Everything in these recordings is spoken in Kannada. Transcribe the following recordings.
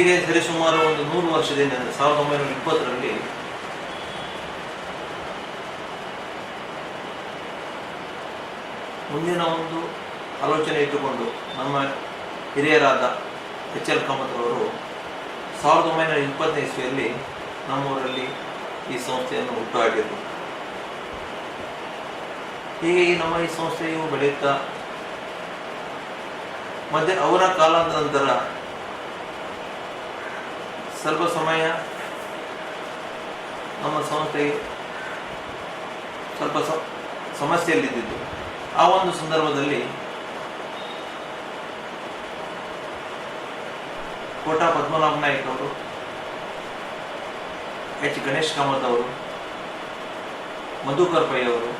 ಇಂದಿಗೆ ಸರಿಸುಮಾರು ಒಂದು ನೂರು ವರ್ಷದಿಂದ ಸಾವಿರದ ಒಂಬೈನೂರ ಇಪ್ಪತ್ತರಲ್ಲಿ ಮುಂದಿನ ಒಂದು ಆಲೋಚನೆ ಇಟ್ಟುಕೊಂಡು ನಮ್ಮ ಹಿರಿಯರಾದ ಎಚ್ ಎಲ್ ಕಾಮತ್ರವರು ಸಾವಿರದ ಒಂಬೈನೂರ ಇಪ್ಪತ್ತನೇ ಇಸ್ವಿಯಲ್ಲಿ ನಮ್ಮೂರಲ್ಲಿ ಈ ಸಂಸ್ಥೆಯನ್ನು ಹುಟ್ಟುಹಾಕಿದರು. ಹೀಗೆ ಈ ನಮ್ಮ ಈ ಸಂಸ್ಥೆಯು ಬೆಳೆಯುತ್ತಾ, ಮತ್ತೆ ಅವರ ಕಾಲಾದ ನಂತರ ಸ್ವಲ್ಪ ಸಮಯ ನಮ್ಮ ಸಂಸ್ಥೆಗೆ ಸ್ವಲ್ಪ ಸಮಸ್ಯೆಯಲ್ಲಿದ್ದಿದ್ದು. ಆ ಒಂದು ಸಂದರ್ಭದಲ್ಲಿ ಕೋಟಾ ಪದ್ಮನಾಭ ನಾಯಕ್ ಅವರು, ಎಚ್. ಗಣೇಶ್ ಕಾಮತ್ ಅವರು, ಮಧುಕರ್ ಪೈ ಅವರು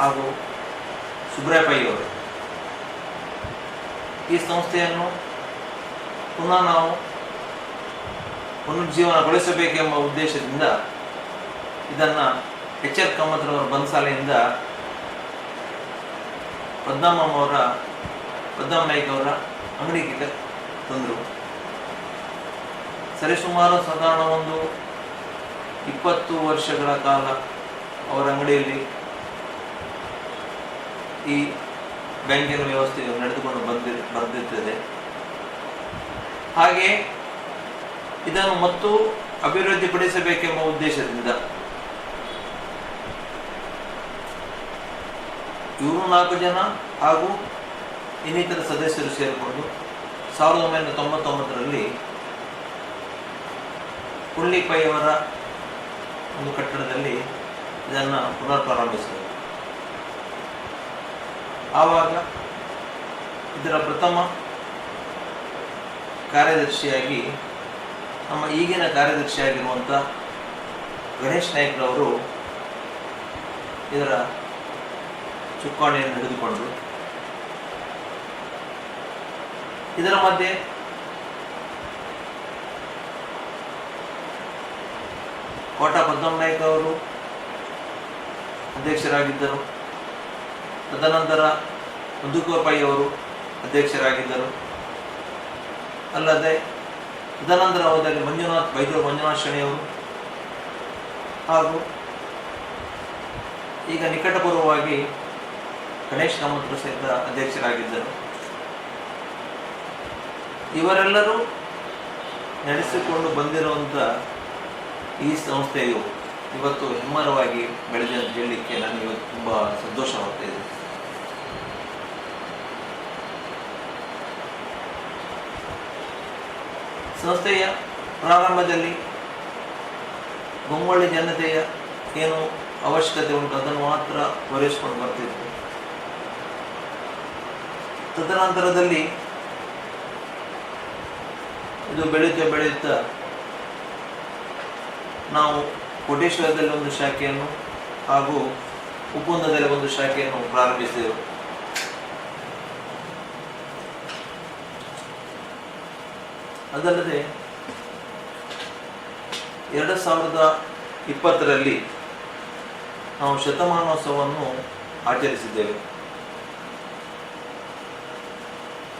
ಹಾಗೂ ಸುಬ್ರಾಯ ಪೈ ಅವರು. ಈ ಸಂಸ್ಥೆಯನ್ನು ಪುನಃ ನಾವು ಪುನರುಜ್ಜೀವನಗೊಳಿಸಬೇಕೆಂಬ ಉದ್ದೇಶದಿಂದ ಇದನ್ನು ಎಚ್ ಎಲ್ ಕಾಮತ್ರವರ ಬನ್ಸಾಲೆಯಿಂದ ಪದ್ಮಮ್ಮ ಅವರ ಪದ್ಮನಾಭ ನಾಯ್ಕ ಅವರ ಅಂಗಡಿಗೆ ತಂದರು. ಸರಿಸುಮಾರು ಸಾಧಾರಣ ಒಂದು ಇಪ್ಪತ್ತು ವರ್ಷಗಳ ಕಾಲ ಅವರ ಅಂಗಡಿಯಲ್ಲಿ ಈ ಬ್ಯಾಂಕಿನ ವ್ಯವಸ್ಥೆಯು ನಡೆದುಕೊಂಡು ಬಂದಿ ಬಂದಿರ್ತದೆ ಹಾಗೆ ಇದನ್ನು ಮತ್ತು ಅಭಿವೃದ್ಧಿಪಡಿಸಬೇಕೆಂಬ ಉದ್ದೇಶದಿಂದ ಇವರು ನಾಲ್ಕು ಜನ ಹಾಗೂ ಇನ್ನಿತರ ಸದಸ್ಯರು ಸೇರಿಕೊಂಡು ಸಾವಿರದ ಒಂಬೈನೂರ ತೊಂಬತ್ತೊಂಬತ್ತರಲ್ಲಿ ಪೈ ಒಂದು ಕಟ್ಟಡದಲ್ಲಿ ಇದನ್ನು ಪುನರ್ ಪ್ರಾರಂಭಿಸಿದರು ಆವಾಗ ಇದರ ಪ್ರಥಮ ಕಾರ್ಯದರ್ಶಿಯಾಗಿ ನಮ್ಮ ಈಗಿನ ಕಾರ್ಯದರ್ಶಿಯಾಗಿರುವಂಥ ಗಣೇಶ್ ನಾಯ್ಕರವರು ಇದರ ಚುಕ್ಕಾಣಿಯನ್ನು ಹಿಡಿದುಕೊಂಡರು. ಇದರ ಮಧ್ಯೆ ಕೋಟ ಪದ್ಮನಾಯ್ಕ ನಾಯ್ಕ ಅವರು ಅಧ್ಯಕ್ಷರಾಗಿದ್ದರು. ತದನಂತರ ಮಧುಕೂರ್ ಅವರು ಅಧ್ಯಕ್ಷರಾಗಿದ್ದರು. ಅಲ್ಲದೆ ತದನಂತರ ಅವರಲ್ಲಿ ಮಂಜುನಾಥ್ ಬೈದೂರು ಮಂಜುನಾಥ್ ಶ್ರೇಣಿಯವರು. ಹಾಗೂ ಈಗ ನಿಕಟಪೂರ್ವವಾಗಿ ಗಣೇಶ್ ಕಾಮತ್ರ ಸಹಿತ ಅಧ್ಯಕ್ಷರಾಗಿದ್ದರು. ಇವರೆಲ್ಲರೂ ನಡೆಸಿಕೊಂಡು ಬಂದಿರುವಂಥ ಈ ಸಂಸ್ಥೆಯು ಇವತ್ತು ಹೆಮ್ಮರವಾಗಿ ಬೆಳೆದಂತ ಅಂತ ಹೇಳಲಿಕ್ಕೆ ನನಗೆ ಇವತ್ತು ತುಂಬ ಸಂತೋಷವಾಗ್ತಾ ಇದೆ. ಸಂಸ್ಥೆಯ ಪ್ರಾರಂಭದಲ್ಲಿ ಬೊಮ್ಮಳ್ಳಿ ಜನತೆಯ ಏನು ಅವಶ್ಯಕತೆ ಉಂಟು, ಅದನ್ನು ಮಾತ್ರ ಪೂರೈಸಿಕೊಂಡು ಬರ್ತಿದ್ವಿ. ತದನಂತರದಲ್ಲಿ ಇದು ಬೆಳೀತಾ ಬೆಳೆಯುತ್ತಾ ನಾವು ಕೋಟೇಶ್ವರದಲ್ಲಿ ಒಂದು ಶಾಖೆಯನ್ನು ಹಾಗೂ ಉಪ್ಪುಂದದಲ್ಲಿ ಒಂದು ಶಾಖೆಯನ್ನು ಪ್ರಾರಂಭಿಸಿದೆವು. ಅದಲ್ಲದೆ ಎರಡು ಸಾವಿರದ ಇಪ್ಪತ್ತರಲ್ಲಿ ನಾವು ಶತಮಾನೋತ್ಸವವನ್ನು ಆಚರಿಸಿದ್ದೇವೆ.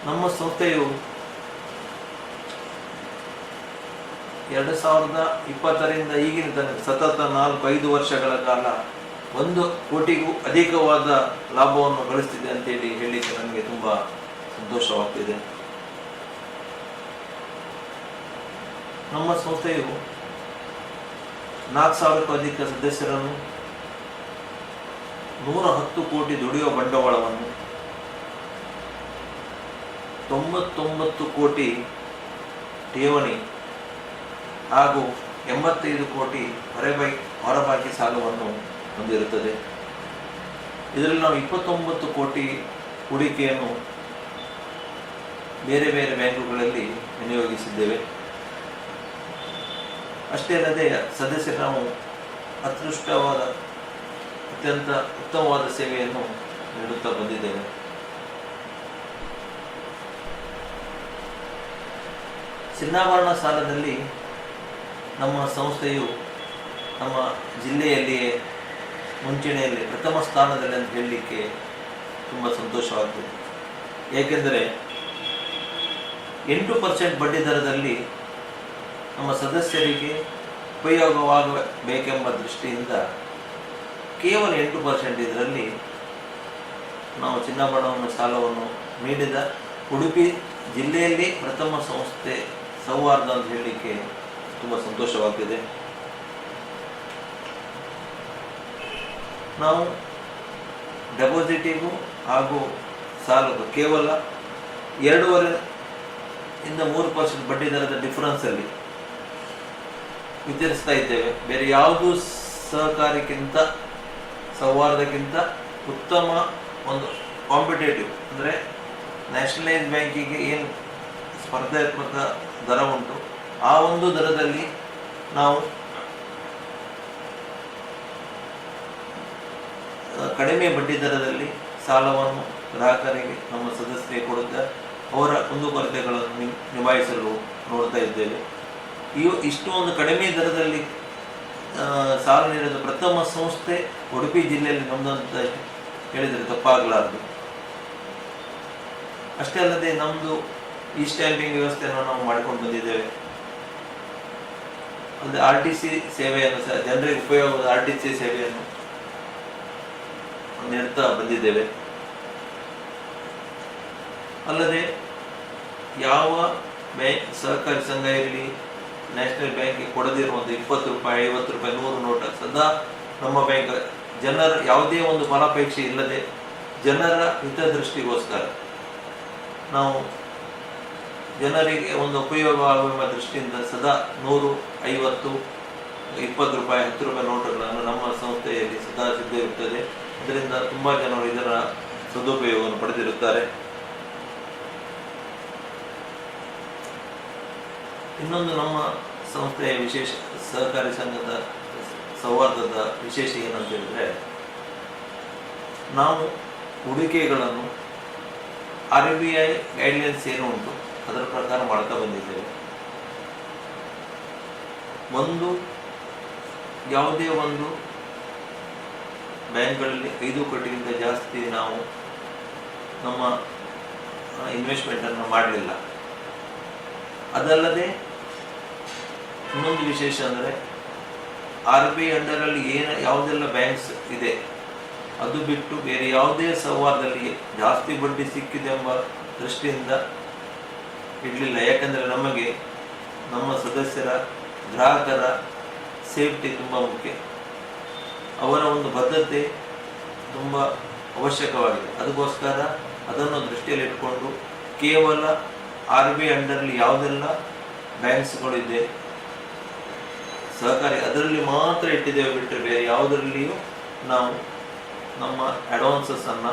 ನಮ್ಮ ಸಂಸ್ಥೆಯು ಎರಡು ಸಾವಿರದ ಇಪ್ಪತ್ತರಿಂದ ಈಗಿನ ತನಕ ಸತತ ನಾಲ್ಕು ಐದು ವರ್ಷಗಳ ಕಾಲ ಒಂದು ಕೋಟಿಗೂ ಅಧಿಕವಾದ ಲಾಭವನ್ನು ಗಳಿಸ್ತಿದೆ ಅಂತೇಳಿ ಹೇಳಲಿಕ್ಕೆ ನನಗೆ ತುಂಬ ಸಂತೋಷವಾಗ್ತಿದೆ. ನಮ್ಮ ಸಂಸ್ಥೆಯು ನಾಲ್ಕು ಸಾವಿರಕ್ಕೂ ಅಧಿಕ ಸದಸ್ಯರನ್ನು ನೂರ ಹತ್ತು ಕೋಟಿ ದುಡಿಯುವ ಬಂಡವಾಳವನ್ನು ತೊಂಬತ್ತೊಂಬತ್ತು ಕೋಟಿ ಠೇವಣಿ ಹಾಗೂ ಎಂಬತ್ತೈದು ಕೋಟಿ ಹೊರಬೈ ಹೊರಬಾಕಿ ಸಾಲವನ್ನು ಹೊಂದಿರುತ್ತದೆ. ಇದರಲ್ಲಿ ನಾವು ಇಪ್ಪತ್ತೊಂಬತ್ತು ಕೋಟಿ ಹೂಡಿಕೆಯನ್ನು ಬೇರೆ ಬೇರೆ ಬ್ಯಾಂಕುಗಳಲ್ಲಿ ವಿನಿಯೋಗಿಸಿದ್ದೇವೆ. ಅಷ್ಟೇ ಅಲ್ಲದೆ ಸದಸ್ಯರು ನಾವು ಅತ್ಯುಷ್ಟವಾದ ಅತ್ಯಂತ ಉತ್ತಮವಾದ ಸೇವೆಯನ್ನು ನೀಡುತ್ತಾ ಬಂದಿದ್ದೇವೆ. ಚಿನ್ನಾಭರಣ ಸಾಲದಲ್ಲಿ ನಮ್ಮ ಸಂಸ್ಥೆಯು ನಮ್ಮ ಜಿಲ್ಲೆಯಲ್ಲಿಯೇ ಮುಂಚೂಣಿಯಲ್ಲಿ ಪ್ರಥಮ ಸ್ಥಾನದಲ್ಲಿ ಅಂತ ಹೇಳಲಿಕ್ಕೆ ತುಂಬ ಸಂತೋಷವಾಗ್ತದೆ. ಏಕೆಂದರೆ ಎಂಟು ಪರ್ಸೆಂಟ್ ಬಡ್ಡಿ ದರದಲ್ಲಿ ನಮ್ಮ ಸದಸ್ಯರಿಗೆ ಉಪಯೋಗವಾಗಬೇಕೆಂಬ ದೃಷ್ಟಿಯಿಂದ ಕೇವಲ ಎಂಟು ಪರ್ಸೆಂಟ್ ಇದರಲ್ಲಿ ನಾವು ಚಿನ್ನಾಭರಣವನ್ನು, ಸಾಲವನ್ನು ನೀಡಿದ ಉಡುಪಿ ಜಿಲ್ಲೆಯಲ್ಲಿ ಪ್ರಥಮ ಸಂಸ್ಥೆ ಸೌಹಾರ್ದ ಅಂತ ಹೇಳಲಿಕ್ಕೆ ತುಂಬ ಸಂತೋಷವಾಗ್ತಿದೆ. ನಾವು ಡೆಪಾಸಿಟಿಗೂ ಹಾಗೂ ಸಾಲಕ್ಕೂ ಕೇವಲ ಎರಡೂವರೆ ಇಂದ ಮೂರು ಪರ್ಸೆಂಟ್ ಬಡ್ಡಿ ದರದ ಡಿಫರೆನ್ಸಲ್ಲಿ ವಿತರಿಸ್ತಾ ಇದ್ದೇವೆ. ಬೇರೆ ಯಾವುದು ಸಹಕಾರಿಕ್ಕಿಂತ, ಸೌಹಾರ್ದಕ್ಕಿಂತ ಉತ್ತಮ ಒಂದು ಕಾಂಪಿಟೇಟಿವ್ ಅಂದರೆ ನ್ಯಾಷನಲೈಸ್ ಬ್ಯಾಂಕಿಗೆ ಏನು ಸ್ಪರ್ಧಾತ್ಮಕ ದರ ಉಂಟು, ಆ ಒಂದು ದರದಲ್ಲಿ ನಾವು ಕಡಿಮೆ ಬಡ್ಡಿ ದರದಲ್ಲಿ ಸಾಲವನ್ನು ಗ್ರಾಹಕರಿಗೆ, ನಮ್ಮ ಸದಸ್ಯರಿಗೆ ಕೊಡುತ್ತಾ ಅವರ ಕುಂದುಕೊರತೆಗಳನ್ನು ನಿಭಾಯಿಸಲು ನೋಡ್ತಾ ಇದ್ದೇವೆ. ಇವು ಇಷ್ಟು ಒಂದು ಕಡಿಮೆ ದರದಲ್ಲಿ ಸಾಲ ನೀಡಿದ ಪ್ರಥಮ ಸಂಸ್ಥೆ ಉಡುಪಿ ಜಿಲ್ಲೆಯಲ್ಲಿ ನಮ್ಮದು ಹೇಳಿದರೆ ತಪ್ಪಾಗಲಾರದು. ಅಷ್ಟೇ ಅಲ್ಲದೆ ನಮ್ಮದು ಈ ಸ್ಟ್ಯಾಂಪಿಂಗ್ ವ್ಯವಸ್ಥೆಯನ್ನು ನಾವು ಮಾಡಿಕೊಂಡು ಬಂದಿದ್ದೇವೆ. ಅಂದ್ರೆ ಆರ್ ಟಿ ಸಿ ಸೇವೆಯನ್ನು ಸಹ, ಜನರಿಗೆ ಉಪಯೋಗ ಆರ್ ಟಿ ಸಿ ಸೇವೆಯನ್ನು ನೀಡ್ತಾ ಬಂದಿದ್ದೇವೆ. ಅಲ್ಲದೆ ಯಾವ ಬ್ಯಾಂಕ್ ಸಹಕಾರಿ ಸಂಘ ಇರಲಿ ನ್ಯಾಷನಲ್ ಬ್ಯಾಂಕಿಗೆ ಕೊಡದಿರುವಂಥ ಇಪ್ಪತ್ತು ರೂಪಾಯಿ, ಐವತ್ತು ರೂಪಾಯಿ, ನೂರು ನೋಟ ಸದಾ ನಮ್ಮ ಬ್ಯಾಂಕ್ ಜನರ ಯಾವುದೇ ಒಂದು ಫಲಾಪೇಕ್ಷೆ ಇಲ್ಲದೆ ಜನರ ಹಿತದೃಷ್ಟಿಗೋಸ್ಕರ ನಾವು ಜನರಿಗೆ ಒಂದು ಉಪಯೋಗ ಆಗುವ ದೃಷ್ಟಿಯಿಂದ ಸದಾ ನೂರು, ಐವತ್ತು, ಇಪ್ಪತ್ತು ರೂಪಾಯಿ, ಹತ್ತು ರೂಪಾಯಿ ನೋಟುಗಳನ್ನು ನಮ್ಮ ಸಂಸ್ಥೆಯಲ್ಲಿ ಸದಾ ಸಿದ್ಧವಿರುತ್ತದೆ ಇದರಿಂದ ತುಂಬ ಜನರು ಇದರ ಸದುಪಯೋಗವನ್ನು ಪಡೆದಿರುತ್ತಾರೆ. ಇನ್ನೊಂದು ನಮ್ಮ ಸಂಸ್ಥೆಯ ವಿಶೇಷ ಸಹಕಾರಿ ಸಂಘದ ಸೌಹಾರ್ದದ ವಿಶೇಷ ಏನಂತ ಹೇಳಿದ್ರೆ ನಾವು ಹೂಡಿಕೆಗಳನ್ನು ಆರ್ ಬಿ ಐ ಗೈಡ್ಲೈನ್ಸ್ ಏನು ಉಂಟು, ಅದರ ಪ್ರಕಾರ ಮಾಡ್ತಾ ಬಂದಿದ್ದೇವೆ. ಒಂದು ಯಾವುದೇ ಒಂದು ಬ್ಯಾಂಕ್ಗಳಲ್ಲಿ ಐದು ಕೋಟಿಗಿಂತ ಜಾಸ್ತಿ ನಾವು ನಮ್ಮ ಇನ್ವೆಸ್ಟ್ಮೆಂಟನ್ನು ಮಾಡಲಿಲ್ಲ ಅದಲ್ಲದೆ ಇನ್ನೊಂದು ವಿಶೇಷ ಅಂದರೆ ಆರ್ ಬಿ ಐ ಅಂಡರಲ್ಲಿ ಏನು ಯಾವುದೆಲ್ಲ ಬ್ಯಾಂಕ್ಸ್ ಇದೆ, ಅದು ಬಿಟ್ಟು ಬೇರೆ ಯಾವುದೇ ಸೌಹಾರ್ದದಲ್ಲಿ ಜಾಸ್ತಿ ಬಡ್ಡಿ ಸಿಕ್ಕಿದೆ ಎಂಬ ದೃಷ್ಟಿಯಿಂದ ಇಡಲಿಲ್ಲ ಯಾಕಂದರೆ ನಮಗೆ ನಮ್ಮ ಸದಸ್ಯರ, ಗ್ರಾಹಕರ ಸೇಫ್ಟಿ ತುಂಬ ಮುಖ್ಯ. ಅವರ ಒಂದು ಬದ್ಧತೆ ತುಂಬ ಅವಶ್ಯಕವಾಗಿದೆ. ಅದಕ್ಕೋಸ್ಕರ ಅದನ್ನು ದೃಷ್ಟಿಯಲ್ಲಿ ಇಟ್ಕೊಂಡು ಕೇವಲ ಆರ್ ಬಿ ಐ ಅಂಡರಲ್ಲಿ ಯಾವುದೆಲ್ಲ ಬ್ಯಾಂಕ್ಸ್ಗಳಿದೆ ಸಹಕಾರಿ ಅದರಲ್ಲಿ ಮಾತ್ರ ಇಟ್ಟಿದ್ದೇವೆ ಬಿಟ್ಟರೆ ಬೇರೆ ಯಾವುದರಲ್ಲಿಯೂ ನಾವು ನಮ್ಮ ಅಡ್ವಾನ್ಸಸ್ ಅನ್ನ,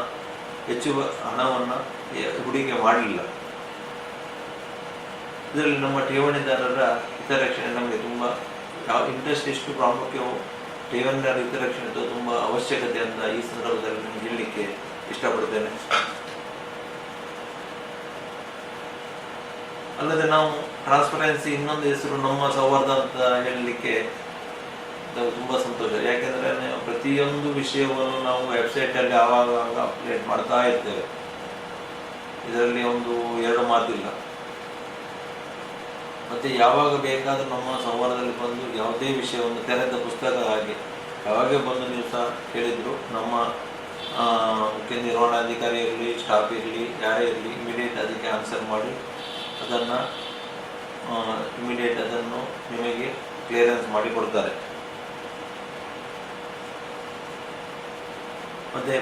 ಹೆಚ್ಚು ಹಣವನ್ನು ಹೂಡಿಕೆ ಮಾಡಲಿಲ್ಲ ಇದರಲ್ಲಿ ನಮ್ಮ ಠೇವಣಿದಾರರ ಹಿತರಕ್ಷಣೆ ನಮಗೆ ತುಂಬ, ಯಾವ ಇಂಟ್ರೆಸ್ಟ್ ಎಷ್ಟು ಪ್ರಾಮುಖ್ಯವೋ ಠೇವಣಿದಾರ ಹಿತರಕ್ಷಣೆ ತುಂಬ ಅವಶ್ಯಕತೆ ಅಂತ ಈ ಸಂದರ್ಭದಲ್ಲಿ ನಾನು ಹೇಳಲಿಕ್ಕೆ ಇಷ್ಟಪಡ್ತೇನೆ ಅಲ್ಲದೆ ನಾವು ಟ್ರಾನ್ಸ್ಪರೆನ್ಸಿ ಇನ್ನೊಂದು ಹೆಸರು ನಮ್ಮ ಸೌಹಾರ್ದ ಅಂತ ಹೇಳಲಿಕ್ಕೆ ತುಂಬಾ ಸಂತೋಷ. ಯಾಕೆಂದರೆ ಪ್ರತಿಯೊಂದು ವಿಷಯವನ್ನು ನಾವು ವೆಬ್ಸೈಟಲ್ಲಿ ಆವಾಗ ಅಪ್ಡೇಟ್ ಮಾಡ್ತಾ ಇರ್ತೇವೆ. ಇದರಲ್ಲಿ ಒಂದು ಎರಡು ಮಾತಿಲ್ಲ. ಮತ್ತೆ ಯಾವಾಗ ಬೇಕಾದರೂ ನಮ್ಮ ಸಂವಾದದಲ್ಲಿ ಬಂದು ಯಾವುದೇ ವಿಷಯವನ್ನು ತೆರೆದ ಪುಸ್ತಕ ಹಾಗೆ ಯಾವಾಗ ಬಂದು ನೀವು ಸಹ ಕೇಳಿದ್ರು, ನಮ್ಮ ಮುಖ್ಯ ನಿರ್ವಹಣಾಧಿಕಾರಿ ಇರಲಿ ಸ್ಟಾಫ್ ಇರಲಿ, ಯಾರೇ ಇರಲಿ ಇಮಿಡಿಯೇಟ್ ಅದಕ್ಕೆ ಆನ್ಸರ್ ಮಾಡಿ, ಅದನ್ನು ಇಮಿಡಿಯೇಟ್ ಅದನ್ನು ನಿಮಗೆ ಕ್ಲಿಯರೆನ್ಸ್ ಮಾಡಿ ಕೊಡ್ತಾರೆ. ಮತ್ತೆ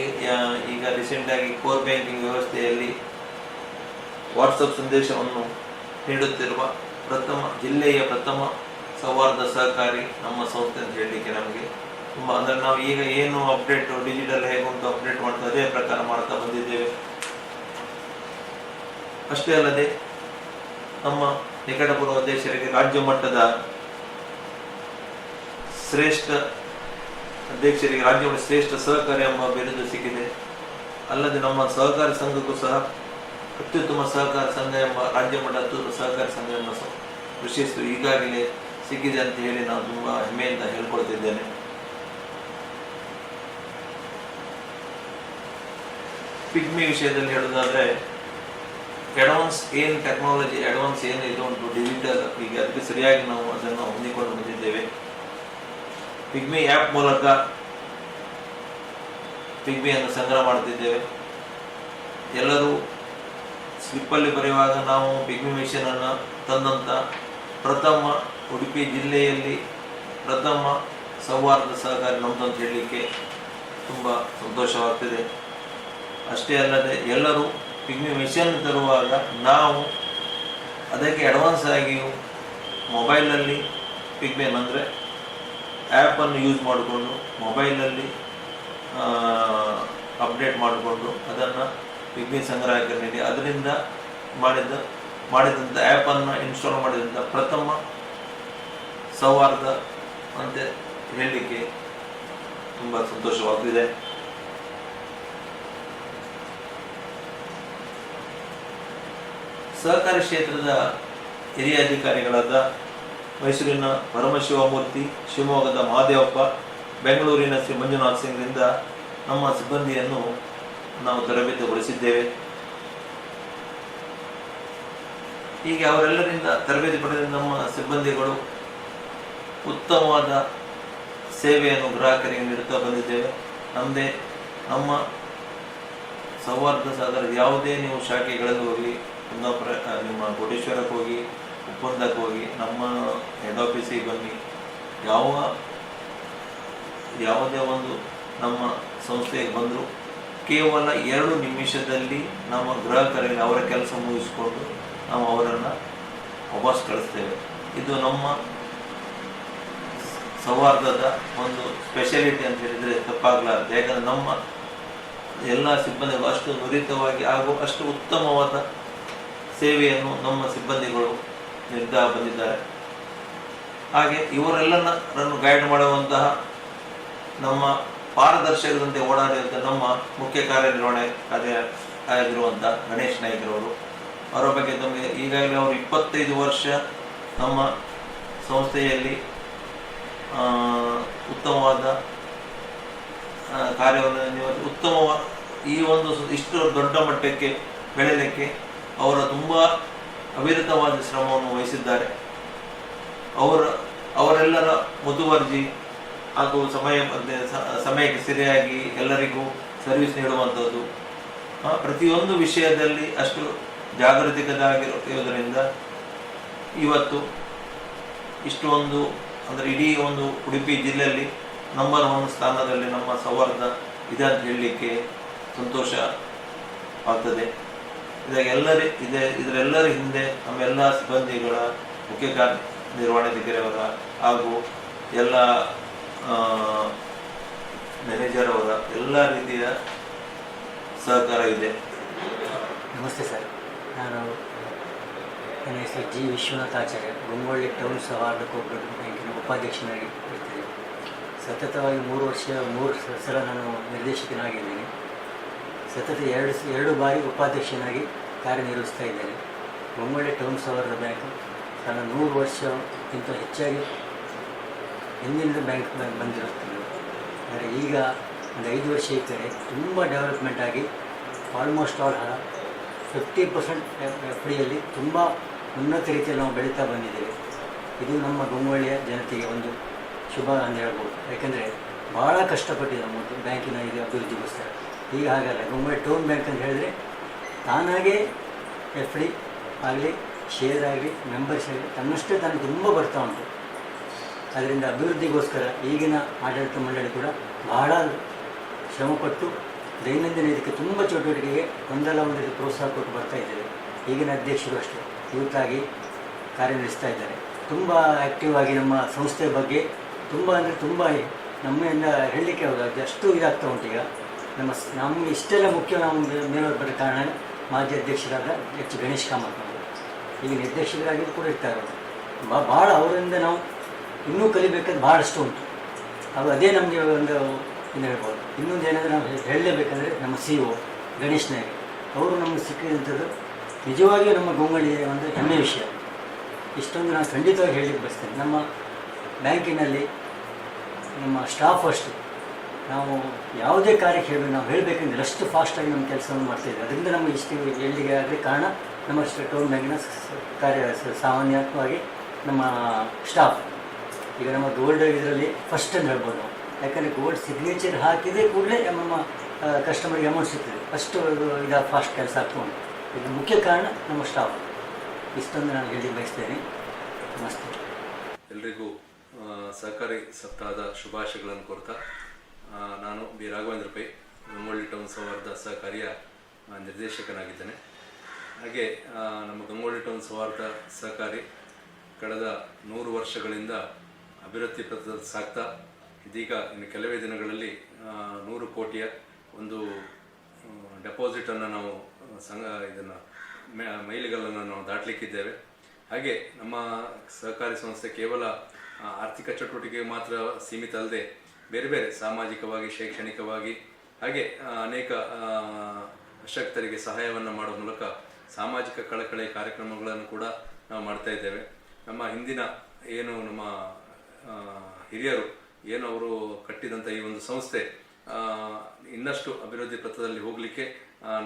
ಈಗ ಈಗ ರೀಸೆಂಟಾಗಿ ಕೋರ್ ಬ್ಯಾಂಕಿಂಗ್ ವ್ಯವಸ್ಥೆಯಲ್ಲಿ ವಾಟ್ಸಪ್ ಸಂದೇಶವನ್ನು ನೀಡುತ್ತಿರುವ ಪ್ರಥಮ, ಜಿಲ್ಲೆಯ ಪ್ರಥಮ ಸೌಹಾರ್ದ ಸಹಕಾರಿ ನಮ್ಮ ಸಂಸ್ಥೆ ಅಂತ ಹೇಳಲಿಕ್ಕೆ ನಮಗೆ ತುಂಬ, ಅಂದರೆ ನಾವು ಈಗ ಏನು ಅಪ್ಡೇಟ್ ಡಿಜಿಟಲ್ ಹೇಗೆ ಉಂಟು ಅಪ್ಡೇಟ್ ಮಾಡ್ತಾ ಅದೇ ಪ್ರಕಾರ ಮಾಡ್ತಾ ಬಂದಿದ್ದೇವೆ. ಅಷ್ಟೇ ಅಲ್ಲದೆ ನಮ್ಮ ನಿಕಟಪೂರ್ವ ಅಧ್ಯಕ್ಷರಿಗೆ ರಾಜ್ಯ ಮಟ್ಟದ ಶ್ರೇಷ್ಠ ಅಧ್ಯಕ್ಷರಿಗೆ, ರಾಜ್ಯ ಮಟ್ಟದ ಶ್ರೇಷ್ಠ ಸಹಕಾರಿ ಎಂಬ ಬಿರುದು ಸಿಕ್ಕಿದೆ. ಅಲ್ಲದೆ ನಮ್ಮ ಸಹಕಾರಿ ಸಂಘಕ್ಕೂ ಸಹ ಅತ್ಯುತ್ತಮ ಸಹಕಾರ ಸಂಘ ಎಂಬ, ರಾಜ್ಯ ಮಟ್ಟದ ಅತ್ಯುತ್ತಮ ಸಹಕಾರಿ ಸಂಘ ಎಂಬ ಈಗಾಗಲೇ ಸಿಕ್ಕಿದೆ ಅಂತ ಹೇಳಿ ನಾನು ತುಂಬ ಹೆಮ್ಮೆಯಿಂದ ಹೇಳ್ಕೊಳ್ತಿದ್ದೇನೆ. ಪಿಗ್ಮಿ ವಿಷಯದಲ್ಲಿ ಹೇಳೋದಾದ್ರೆ ಅಡ್ವಾನ್ಸ್ ಏನು ಟೆಕ್ನಾಲಜಿ ಅಡ್ವಾನ್ಸ್ ಏನು ಇದು ಉಂಟು ಡಿಜಿಟಲ್ ಈಗ ಅದಕ್ಕೆ ಸರಿಯಾಗಿ ನಾವು ಅದನ್ನು ಹೊಂದಿಕೊಂಡು ಬಂದಿದ್ದೇವೆ. ಪಿಗ್ಮಿ ಆ್ಯಪ್ ಮೂಲಕ ಪಿಗ್ಮಿಯನ್ನು ಸಂಗ್ರಹ ಮಾಡ್ತಿದ್ದೇವೆ. ಎಲ್ಲರೂ ಸ್ಲಿಪ್ಪಲ್ಲಿ ಬರೆಯುವಾಗ ನಾವು ಪಿಗ್ಮಿ ಮಿಷನನ್ನು ತಂದಂಥ ಪ್ರಥಮ ಉಡುಪಿ ಜಿಲ್ಲೆಯಲ್ಲಿ ಪ್ರಥಮ ಸೌಹಾರ್ದ ಸಹಕಾರಿ ನಮ್ಮದು ಅಂತ ಹೇಳಲಿಕ್ಕೆ ತುಂಬ ಸಂತೋಷವಾಗ್ತಿದೆ. ಅಷ್ಟೇ ಅಲ್ಲದೆ ಎಲ್ಲರೂ ಪಿಗ್ಮಿ ಮಿಷನ್ ತರುವಾಗ ನಾವು ಅದಕ್ಕೆ ಅಡ್ವಾನ್ಸ್ ಆಗಿ ಮೊಬೈಲಲ್ಲಿ ಪಿಗ್ಮೆನ್ ಅಂದರೆ ಆ್ಯಪನ್ನು ಯೂಸ್ ಮಾಡಿಕೊಂಡು ಮೊಬೈಲಲ್ಲಿ ಅಪ್ಡೇಟ್ ಮಾಡಿಕೊಂಡು ಅದನ್ನು ಪಿಗ್ಮಿ ಸಂಗ್ರಹಕ್ಕೆ ನೀಡಿ. ಅದರಿಂದ ಮಾಡಿದ ಮಾಡಿದಂಥ ಆ್ಯಪನ್ನು ಇನ್ಸ್ಟಾಲ್ ಮಾಡಿದಂಥ ಪ್ರಥಮ ಸೌಹಾರ್ದ ಅಂತ ಹೇಳಲಿಕ್ಕೆ ತುಂಬ ಸಂತೋಷವಾಗ್ತಿದೆ. ಸಹಕಾರಿ ಕ್ಷೇತ್ರದ ಹಿರಿಯ ಅಧಿಕಾರಿಗಳಾದ ಮೈಸೂರಿನ ಪರಮಶಿವಮೂರ್ತಿ, ಶಿವಮೊಗ್ಗದ ಮಹಾದೇವಪ್ಪ, ಬೆಂಗಳೂರಿನ ಶ್ರೀ ಮಂಜುನಾಥ್ ಸಿಂಗ್ರಿಂದ ನಮ್ಮ ಸಿಬ್ಬಂದಿಯನ್ನು ನಾವು ತರಬೇತಿಗೊಳಿಸಿದ್ದೇವೆ. ಹೀಗೆ ಅವರೆಲ್ಲರಿಂದ ತರಬೇತಿ ಪಡೆದ ನಮ್ಮ ಸಿಬ್ಬಂದಿಗಳು ಉತ್ತಮವಾದ ಸೇವೆಯನ್ನು ಗ್ರಾಹಕರಿಗೆ ನೀಡುತ್ತಾ ಬಂದಿದ್ದೇವೆ. ನಮ್ಮದೇ ನಮ್ಮ ಸೌಹಾರ್ದ ಸಾಧನ ಯಾವುದೇ ನೀವು ಶಾಖೆಗಳಲ್ಲಿ ಹೋಗಿ ಕುಂದಾಪುರ ನಿಮ್ಮ ಕೋಟೇಶ್ವರಕ್ಕೆ ಹೋಗಿ ಉಪ್ಪಂದಕ್ಕೆ ಹೋಗಿ, ನಮ್ಮ ಹೆಡ್ ಆಫೀಸಿಗೆ ಬನ್ನಿ. ಯಾವ, ಯಾವುದೇ ಒಂದು ನಮ್ಮ ಸಂಸ್ಥೆಗೆ ಬಂದರೂ, ಕೇವಲ ಎರಡು ನಿಮಿಷದಲ್ಲಿ ನಮ್ಮ ಗ್ರಾಹಕರಲ್ಲಿ ಅವರ ಕೆಲಸ ಮುಗಿಸ್ಕೊಂಡು ನಾವು ಅವರನ್ನು ವಾಪಸ್ ಕಳಿಸ್ತೇವೆ. ಇದು ನಮ್ಮ ಸೌಹಾರ್ದದ ಒಂದು ಸ್ಪೆಷಾಲಿಟಿ ಅಂತ ಹೇಳಿದರೆ ತಪ್ಪಾಗಲಾರದು. ಯಾಕಂದರೆ ನಮ್ಮ ಎಲ್ಲ ಸಿಬ್ಬಂದಿಗಳು ಅಷ್ಟು ನುರಿತವಾಗಿ ಹಾಗೂ ಅಷ್ಟು ಉತ್ತಮವಾದ ಸೇವೆಯನ್ನು ನಮ್ಮ ಸಿಬ್ಬಂದಿಗಳು ನೀಡ್ತಾ ಬಂದಿದ್ದಾರೆ. ಹಾಗೆ ಇವರೆಲ್ಲರನ್ನು ಗೈಡ್ ಮಾಡುವಂತಹ ನಮ್ಮ ಪಾರದರ್ಶಕದಂತೆ ಓಡಾಡಿದಂಥ ನಮ್ಮ ಮುಖ್ಯ ಕಾರ್ಯನಿರ್ವಹಣೆ ಕಾರ್ಯ ಆಗಿರುವಂಥ ಗಣೇಶ್ ನಾಯ್ಕರವರು ಅವರ. ಬಗ್ಗೆ ತಮಗೆ ಈಗಾಗಲೇ ಅವರು ಇಪ್ಪತ್ತೈದು ವರ್ಷ ನಮ್ಮ ಸಂಸ್ಥೆಯಲ್ಲಿ ಉತ್ತಮವಾದ ಕಾರ್ಯವನ್ನು ಉತ್ತಮವಾದ ಉತ್ತಮವ, ಈ ಒಂದು ಇಷ್ಟು ದೊಡ್ಡ ಮಟ್ಟಕ್ಕೆ ಬೆಳೆಯಲಿಕ್ಕೆ ಅವರ ತುಂಬ ಅವಿರತವಾದ ಶ್ರಮವನ್ನು ವಹಿಸಿದ್ದಾರೆ. ಅವರ, ಅವರೆಲ್ಲರ ಮುತುವರ್ಜಿ ಹಾಗೂ ಸಮಯ ಸಮಯಕ್ಕೆ ಸರಿಯಾಗಿ ಎಲ್ಲರಿಗೂ ಸರ್ವಿಸ್ ನೀಡುವಂಥದ್ದು. ಪ್ರತಿಯೊಂದು ವಿಷಯದಲ್ಲಿ ಅಷ್ಟು ಜಾಗೃತಿಕರಾಗಿರುವುದರಿಂದ ಇವತ್ತು ಇಷ್ಟು ಒಂದು ಅಂದರೆ ಇಡೀ ಒಂದು ಉಡುಪಿ ಜಿಲ್ಲೆಯಲ್ಲಿ ನಂಬರ್ ಒನ್ ಸ್ಥಾನದಲ್ಲಿ ನಮ್ಮ ಸೌಹಾರ್ದ ಇದೆ ಅಂತ ಹೇಳಲಿಕ್ಕೆ ಸಂತೋಷ ಆಗ್ತದೆ. ಇದಾಗ ಎಲ್ಲರಿ, ಇದೆ, ಇದರೆಲ್ಲರ ಹಿಂದೆ ನಮ್ಮೆಲ್ಲ ಸಿಬ್ಬಂದಿಗಳ ಮುಖ್ಯ ಕಾರ್ಯ ನಿರ್ವಹಣಾಧಿಕಾರಿಯವರ ಹಾಗೂ ಎಲ್ಲ ಮ್ಯಾನೇಜರ್ ಅವರ ಎಲ್ಲ ರೀತಿಯ ಸಹಕಾರ ಇದೆ. ನಮಸ್ತೆ ಸರ್. ನಾನು ನನ್ನ ಹೆಸರು ಜಿ. ವಿಶ್ವನಾಥಾಚಾರ್ಯ ಗುಮ್ಮಳ್ಳಿ ಟೌನ್ ಸವಾರ್ಡ್ ಕೋಪರೇಟಿವ್ ಬ್ಯಾಂಕಿನ ಉಪಾಧ್ಯಕ್ಷನಾಗಿ ಇರ್ತೇನೆ. ಸತತವಾಗಿ ಮೂರು ವರ್ಷ, ಮೂರು ಸಲ ನಾನು ನಿರ್ದೇಶಕನಾಗಿದ್ದೇನೆ. ಸತತ ಎರಡು ಎರಡು ಬಾರಿ ಉಪಾಧ್ಯಕ್ಷನಾಗಿ ಕಾರ್ಯನಿರ್ವಹಿಸ್ತಾ ಇದ್ದಾರೆ. ಬೊಮ್ಮಳ್ಳಿ ಟೌನ್ ಸೌಹಾರ್ದ ಬ್ಯಾಂಕ್ ತನ್ನ ನೂರು ವರ್ಷಕ್ಕಿಂತ ಹೆಚ್ಚಾಗಿ ಹಿಂದಿನಿಂದ ಬ್ಯಾಂಕ್ ಬಂದಿರುತ್ತದೆ. ಆದರೆ ಈಗ ಒಂದು ಐದು ವರ್ಷ ಇದ್ದರೆ ತುಂಬ ಡೆವಲಪ್ಮೆಂಟ್ ಆಗಿ almost all fifty percent F ಡಿಯಲ್ಲಿ ತುಂಬ ಉನ್ನತ ರೀತಿಯಲ್ಲಿ ನಾವು ಬೆಳೀತಾ ಬಂದಿದ್ದೇವೆ. ಇದು ನಮ್ಮ ಬೊಮ್ಮಳ್ಳಿಯ ಜನತೆಗೆ ಒಂದು ಶುಭ ಅಂತ ಹೇಳ್ಬೋದು. ಯಾಕೆಂದರೆ ಭಾಳ ಕಷ್ಟಪಟ್ಟಿದೆ ನಮ್ಮ ಬ್ಯಾಂಕಿನ ಇದು ಅಭಿವೃದ್ಧಿಗೋಸ್ಕರ. ಈಗ ಹಾಗಲ್ಲ ಗೌರ್ಮೆಂಟ್ ಟೋನ್ ಬ್ಯಾಂಕ್ ಅಂತ ಹೇಳಿದ್ರೆ ತಾನಾಗೇ ಎಫ್ ಡಿ ಆಗಲಿ ಶೇರ್ ಆಗಲಿ ಮೆಂಬರ್ಸ್ ಆಗಲಿ ತನ್ನಷ್ಟೇ ತಾನು ತುಂಬ ಬರ್ತಾ ಉಂಟು. ಅದರಿಂದ ಅಭಿವೃದ್ಧಿಗೋಸ್ಕರ ಈಗಿನ ಆಡಳಿತ ಮಂಡಳಿ ಕೂಡ ಬಹಳ ಶ್ರಮಪಟ್ಟು ದೈನಂದಿನ ಇದಕ್ಕೆ ತುಂಬ ಚಟುವಟಿಕೆಗೆ ಒಂದಲ್ಲ ಒಂದು ರೀತಿ ಪ್ರೋತ್ಸಾಹ ಕೊಟ್ಟು ಬರ್ತಾ ಇದ್ದೇವೆ ಈಗಿನ ಅಧ್ಯಕ್ಷರು ಅಷ್ಟೇ. ಯೂತಾಗಿ ಕಾರ್ಯನಿರ್ವಹಿಸ್ತಾ ಇದ್ದಾರೆ. ತುಂಬ ಆ್ಯಕ್ಟಿವ್ ಆಗಿ ನಮ್ಮ ಸಂಸ್ಥೆ ಬಗ್ಗೆ ತುಂಬ ಅಂದರೆ ತುಂಬ ನಮ್ಮಿಂದ ಹೇಳಲಿಕ್ಕೆ ಹೋದಾಗ ಅಷ್ಟು ಇದಾಗ್ತಾ ಉಂಟು ಈಗ. ನಮ್ಮ ನಮಗೆ ಇಷ್ಟೆಲ್ಲ ಮುಖ್ಯ ನಾವು ಮೇ- ಮೇಲೆ ಬರೋ ಕಾರಣ ಮಾಜಿ ಅಧ್ಯಕ್ಷರಾದ ಎಚ್. ಗಣೇಶ್ ಕಾಮತ್ ಅವರು. ನಿರ್ದೇಶಕರಾಗಿ ಕೂಡ ಇರ್ತಾರೆ ಬಾ ಭಾಳ ಅವರಿಂದ ನಾವು ಇನ್ನೂ ಕಲಿಬೇಕಾದ್ರೆ ಭಾಳಷ್ಟು ಉಂಟು. ಅದು ಅದೇ ನಮಗೆ ಒಂದು ಏನು ಹೇಳ್ಬೋದು. ಇನ್ನೊಂದು ಏನಂದರೆ ನಾವು ಹೇಳಲೇಬೇಕಂದ್ರೆ ನಮ್ಮ ಸಿ ಒ, ಗಣೇಶ್ ನಾಯಕ್. ಅವರು ನಮಗೆ ಸಿಕ್ಕಿದಂಥದ್ದು ನಿಜವಾಗಿಯೂ ನಮ್ಮ ಗೊಂಗಳಿಯ ಒಂದು ಹೆಮ್ಮೆ ವಿಷಯ. ಇಷ್ಟೊಂದು ನಾನು ಖಂಡಿತವಾಗಿ ಹೇಳಲಿಕ್ಕೆ ಬಯಸ್ತೇನೆ. ನಮ್ಮ ಬ್ಯಾಂಕಿನಲ್ಲಿ ನಮ್ಮ ಸ್ಟಾಫ್ ಅಷ್ಟು. ನಾವು ಯಾವುದೇ ಕಾರ್ಯಕ್ಕೆ ಹೇಳಿ ನಾವು ಹೇಳಬೇಕಂದ್ರೆ ಅಷ್ಟು ಫಾಸ್ಟಾಗಿ ನಮ್ಮ ಕೆಲಸವನ್ನು ಮಾಡ್ತಾಯಿದ್ವಿ ಅದರಿಂದ ನಮ್ಮ ಇಷ್ಟು ಎಲ್ಲಿಗೆ ಆಗಲಿ ಕಾರಣ ನಮ್ಮ ಸ- ಕಾರ್ಯ ಸಾಮಾನ್ಯವಾಗಿ ನಮ್ಮ ಸ್ಟಾಫ್ ಈಗ ನಮ್ಮ ಗೋಲ್ಡ್ ಇದರಲ್ಲಿ ಫಸ್ಟ್ ಅಂತ ಹೇಳ್ಬೋದು ಯಾಕಂದರೆ ಗೋಲ್ಡ್ ಸಿಗ್ನೇಚರ್ ಹಾಕಿದೆ ಕೂಡಲೇ ನಮ್ಮ ಕಸ್ಟಮರ್ಗೆ ಅಮೌಂಟ್ ಸಿಗ್ತದೆ. ಫಸ್ಟು ಇದು ಫಾಸ್ಟ್ ಕೆಲಸ ಆಗ್ತಾ ಇದು ಮುಖ್ಯ ಕಾರಣ ನಮ್ಮ ಸ್ಟಾಫ್ ಇಷ್ಟೊಂದು ನಾನು ಹೇಳಿ ಬಯಸ್ತೇನೆ. ನಮಸ್ತೆ. ಎಲ್ರಿಗೂ ಸಹಕಾರಿ ಸಪ್ತಾಹದ ಶುಭಾಶಯಗಳನ್ನು ಕೋರ್ತಾ ಆ, ನಾನು ಬಿ. ರಾಘವೇಂದ್ರ ಪೈ ಗಂಗೊಳ್ಳಿ ಟೌನ್ ಸೌಹಾರ್ದ ಸಹಕಾರಿಯ ನಿರ್ದೇಶಕನಾಗಿದ್ದೇನೆ. ಹಾಗೆ ನಮ್ಮ ಗಂಗೊಳ್ಳಿ ಟೌನ್ ಸೌಹಾರ್ದ ಸಹಕಾರಿ ಕಳೆದ ನೂರು ವರ್ಷಗಳಿಂದ ಅಭಿವೃದ್ಧಿ ಪಥದಲ್ಲಿ ಸಾಗ್ತಾ ಇದೀಗ ಇನ್ನು ಕೆಲವೇ ದಿನಗಳಲ್ಲಿ ನೂರು ಕೋಟಿಯ ಒಂದು ಡೆಪಾಸಿಟನ್ನು ನಾವು ಸಂಘ, ಇದನ್ನು ಮೈಲಿಗಲ್ಲನ್ನು ನಾವು ದಾಟಲಿಕ್ಕಿದ್ದೇವೆ. ಹಾಗೆ ನಮ್ಮ ಸಹಕಾರಿ ಸಂಸ್ಥೆ ಕೇವಲ ಆರ್ಥಿಕ ಚಟುವಟಿಕೆಗೆ ಮಾತ್ರ ಸೀಮಿತ ಅಲ್ಲದೆ ಬೇರೆ ಬೇರೆ, ಸಾಮಾಜಿಕವಾಗಿ, ಶೈಕ್ಷಣಿಕವಾಗಿ, ಹಾಗೆ ಅನೇಕ ಶಕ್ತರಿಗೆ ಸಹಾಯವನ್ನು ಮಾಡೋ ಮೂಲಕ ಸಾಮಾಜಿಕ ಕಳಕಳಿ ಕಾರ್ಯಕ್ರಮಗಳನ್ನು ಕೂಡ ನಾವು ಮಾಡ್ತಾ ಇದ್ದೇವೆ. ನಮ್ಮ ಹಿಂದಿನ ಏನು ನಮ್ಮ ಹಿರಿಯರು ಏನು ಅವರು ಕಟ್ಟಿದಂಥ ಈ ಒಂದು ಸಂಸ್ಥೆ ಇನ್ನಷ್ಟು ಅಭಿವೃದ್ಧಿ ಪಥದಲ್ಲಿ ಹೋಗಲಿಕ್ಕೆ